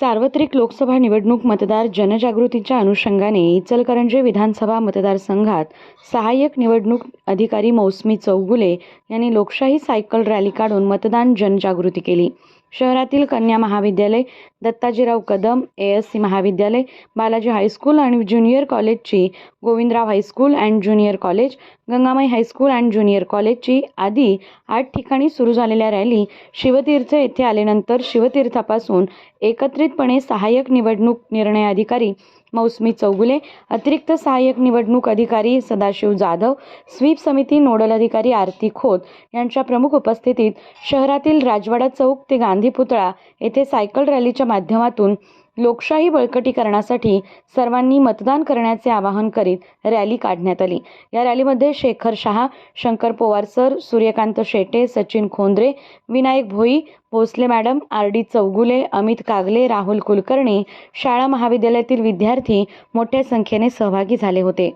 सार्वत्रिक लोकसभा निवडणूक मतदार जनजागृतीच्या अनुषंगाने इचलकरंजी विधानसभा मतदारसंघात सहाय्यक निवडणूक अधिकारी मौसमी चौगुले यांनी लोकशाही सायकल रॅली काढून मतदान जनजागृती केली. शहरातील कन्या महाविद्यालय Dattajirao Kadam A S C महाविद्यालय बालाजी हायस्कूल आणि ज्युनियर कॉलेजची Govindrao high school and junior college Gangamai high school and junior कॉलेजची आदी आठ ठिकाणी सुरू झालेल्या रॅली शिवतीर्थ येथे आल्यानंतर शिवतीर्थापासून एकत्रितपणे सहाय्यक निवडणूक निर्णय अधिकारी मौसमी चौगुले अतिरिक्त सहाय्यक निवडणूक अधिकारी सदाशिव जाधव स्वीप समिती नोडल अधिकारी आरती खोत यांच्या प्रमुख उपस्थितीत शहरातील राजवाडा चौक ते गांधी पुतळा येथे सायकल रॅलीच्या माध्यमातून लोकशाही बळकटीकरणासाठी सर्वांनी मतदान करण्याचे आवाहन करीत रॅली काढण्यात आली. या रॅलीमध्ये Shekhar Shaha Shankar Powar sir Suryakant Shete Sachin Khondre Vinayak Bhoi Bhosale madam R D Chougule Amit Kagale Rahul Kulkarni शाळा महाविद्यालयातील विद्यार्थी मोठ्या संख्येने सहभागी झाले होते.